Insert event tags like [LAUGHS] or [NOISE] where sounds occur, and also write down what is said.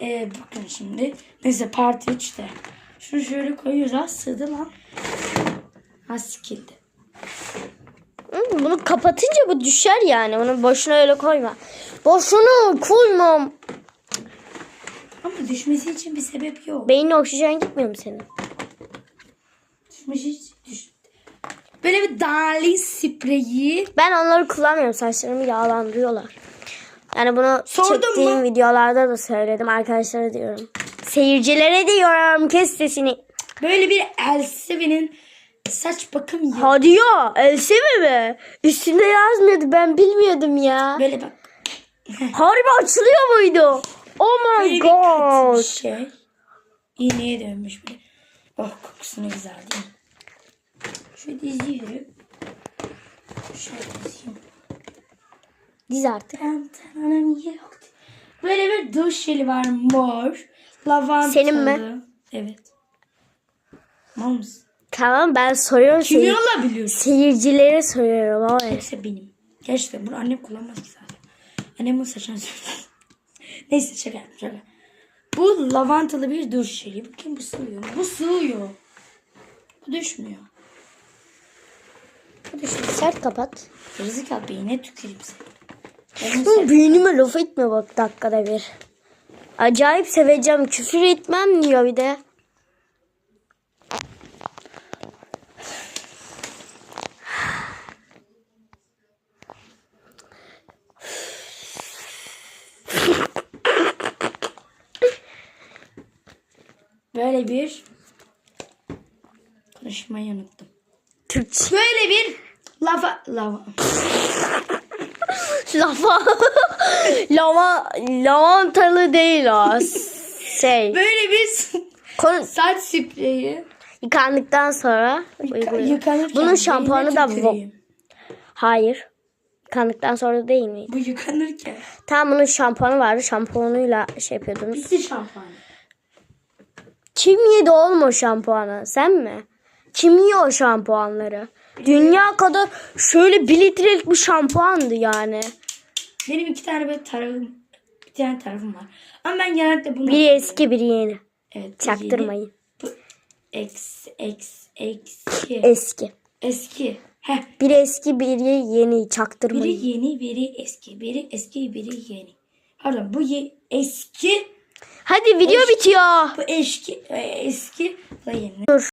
Ee, bakın şimdi. Neyse part 3'te. Şunu şöyle koyuyoruz. Az sığdı lan. Ha sikildi. Hı, Bunu kapatınca bu düşer yani. Onu boşuna öyle koyma. Boşuna koymam. Ama düşmesi için bir sebep yok. Beynine oksijen gitmiyor mu senin? Düşmesi hiç düş. Böyle bir Darling spreyi. Ben onları kullanmıyorum. Saçlarımı yağlandırıyorlar. Yani bunu Sordun çektiğim mu? videolarda da söyledim. Arkadaşlara diyorum. Seyircilere diyorum. Kes sesini. Böyle bir Elsevie'nin saç bakım yeri. Hadi ya. Else mi mi? Üstünde yazmıyordu. Ben bilmiyordum ya. Böyle bak. [LAUGHS] Harbi açılıyor muydu? Oh Böyle my bir katı bir god. şey. İğneye dönmüş bir. Oh kokusu ne güzel değil mi? Şöyle diziyorum. Şöyle dizeyim. Diz artık. Böyle bir duş jeli var mor. Lavantalı. Senin mi? Evet. Mal mısın? Tamam ben soruyorum. Kimi Seyir- alabiliyorsun? seyircilere soruyorum. ama. Hepsi benim. Gerçekten bunu annem kullanmaz ki zaten. Annemin saçını sürdü. [LAUGHS] Neyse şaka yaptım şaka. Bu lavantalı bir duş jeli. Bakayım bu sığıyor. mu? Bu sığıyor. Bu düşmüyor. Bu düşmüyor. Sert kapat. Gerizekalı beynine tüküreyim seni. Beynime laf etme bak dakikada bir. Acayip seveceğim. Küfür etmem diyor bir de. Böyle bir konuşmayı unuttum. Türkçe. Böyle bir lava lava. Lava. [LAUGHS] Lava. Lavantalı değil o. Şey. Böyle bir Konu, saç spreyi. yıkandıktan sonra Yıka- yıkanırken Bunun şampuanı da. Hayır. Yıkandıktan sonra değil mi? Bu yıkanırken. Tamam bunun şampuanı vardı. Şampuanıyla şey yapıyordunuz. Bitti şampuan. Kim yedi oğlum o şampuanı? Sen mi? Kim yiyor o şampuanları? Dünya kadar şöyle bir litrelik bir şampuandı yani. Benim iki tane böyle tarafım. Bir tane tarafım var. Ama ben genellikle bunu... Biri eski biri yeni. Evet. Çaktırmayın. yeni, ex, ex, eski. Eski. eski. Heh. Biri eski biri yeni Biri çaktırmayın. yeni, biri eski. Biri eski, biri yeni. Pardon bu ye, eski, Hadi video bitiyor. bu eski, eski, bu da yeni. Dur.